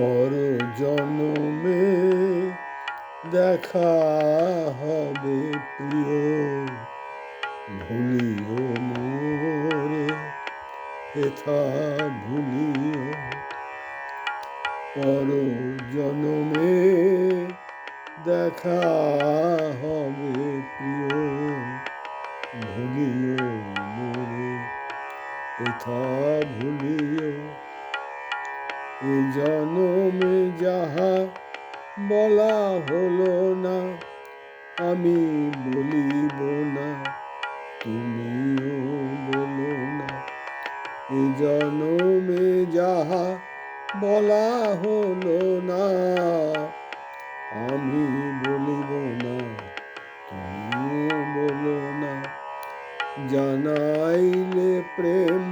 পর জন্মে দেখা হবে প্রিয় ভুলিও মোরে হেথা ভুলিও পর জন্মে দেখা হবে প্রিয় ভুলিও মোরে হেথা ভুলিও এ জনমে যাহা বলা হলো না, আমি বলিব না, তুমিও বলো না। এ জনমে যাহা বলা হলো না, আমি বলিব না, তুমিও বলো না। জানাইলে প্রেম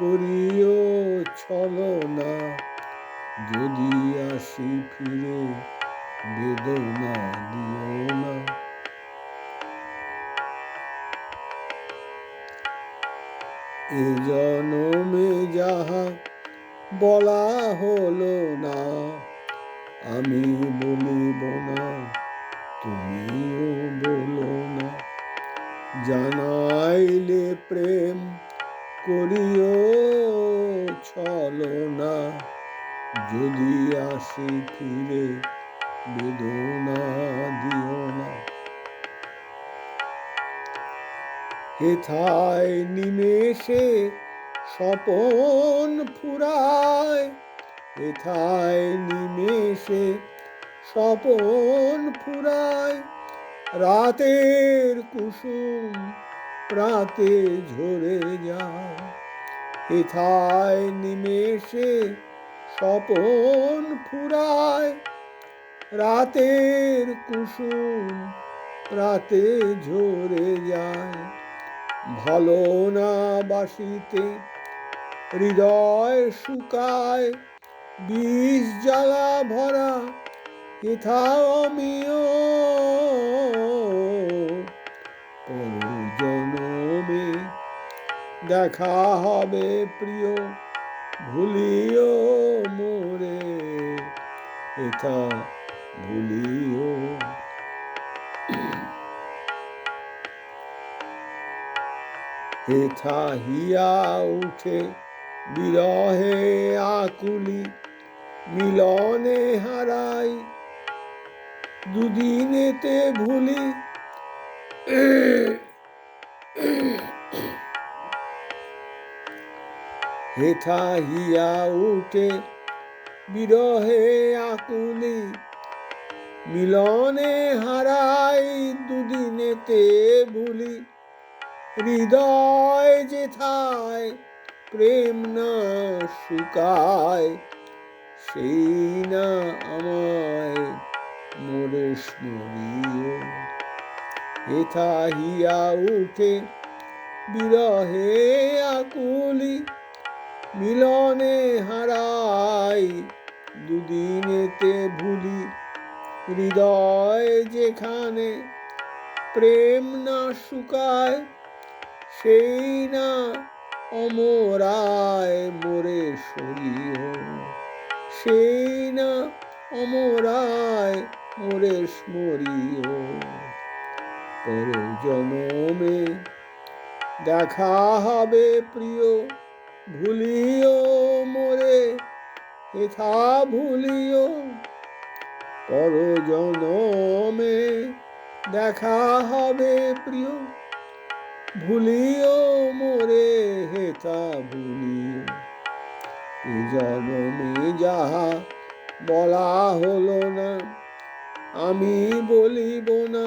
করিও ছলো না যদি আসি ফিরে বেদনা দিও না। এ জনমে যাহা বলা হলো না, আমি বলিব না, তুমিও বলো না। জানাইলে প্রেম করিও ছলো না। যদি আসি ফিরে, বেদনা দিও না। হেথায় নিমেষে স্বপন ফুরায়। হেথায় নিমেষে স্বপন ফুরায়। রাতের কুসুম প্রাতে ঝরে যায়। হেথায় নিমেষে স্বপন ফুরায়। রাতের কুসুম রাতে ঝরে যায়। ভালো না বাসিতে হৃদয় শুকায়। বিষ জ্বালা ভরা হেথা জনমে দেখা হবে প্রিয়, ভুলিও মোরে হেথা ভুলিও। হেথা হিয়া উঠে বিরহে আকুলি, মিলনে হারাই, দুদিনেতে ভুলি। হেথা হিয়া উঠে, বিরহে আকুলি। মিলনে হারাই দুদিনেতে ভুলি। হৃদয় যেথায় প্রেম না শুকায়, সেই না আমায় মোরে স্মরীয় হেথা হিয়া উঠে, বিরহে আকুলি। মিলনে হারাই দুদিনেতে ভুলি হৃদয় যেখানে প্রেম না শুকায় সেই না অমরায় মোরে সরিয় সেই না অমরায় মোরে স্মরীয় পর জনমে দেখা হবে প্রিয় ভুলিও মোরে হেথা ভুলিও পর জনমে। দেখা হবে প্রিয়, ভুলিও মোরে, হেথা ভুলিও। এ জনমে যাহা বলা হলো না, আমি বলিব না,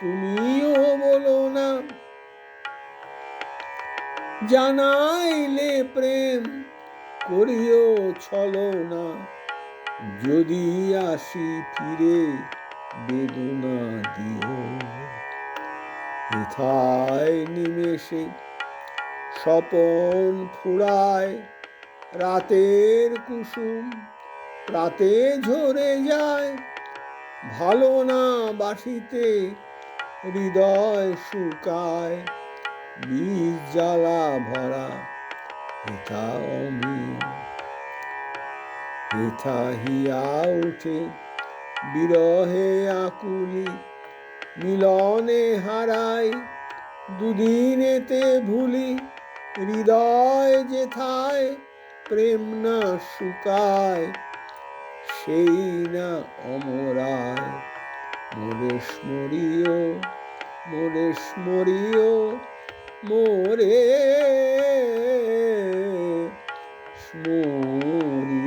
তুমিও বলো না জানাইলে প্রেম করিও ছলো না। যদি আসি ফিরে বেদনা দিও। হেথায় নিমেষে স্বপন ফুরায়, রাতের কুসুম রাতে ঝরে যায়। ভালো না বাসিতে, হৃদয় শুকায়। বীজ জ্বালা ভরা এটা অমি হেথা হিয়া উঠে বিরহে আকুলি, মিলনে হারাই, দুদিনেতে ভুলি, হৃদয় যেথায় প্রেম না শুকায়, সেই না অমরায়। মোরে স্মরিও মোরে স্মরিও মোরে স্মরিও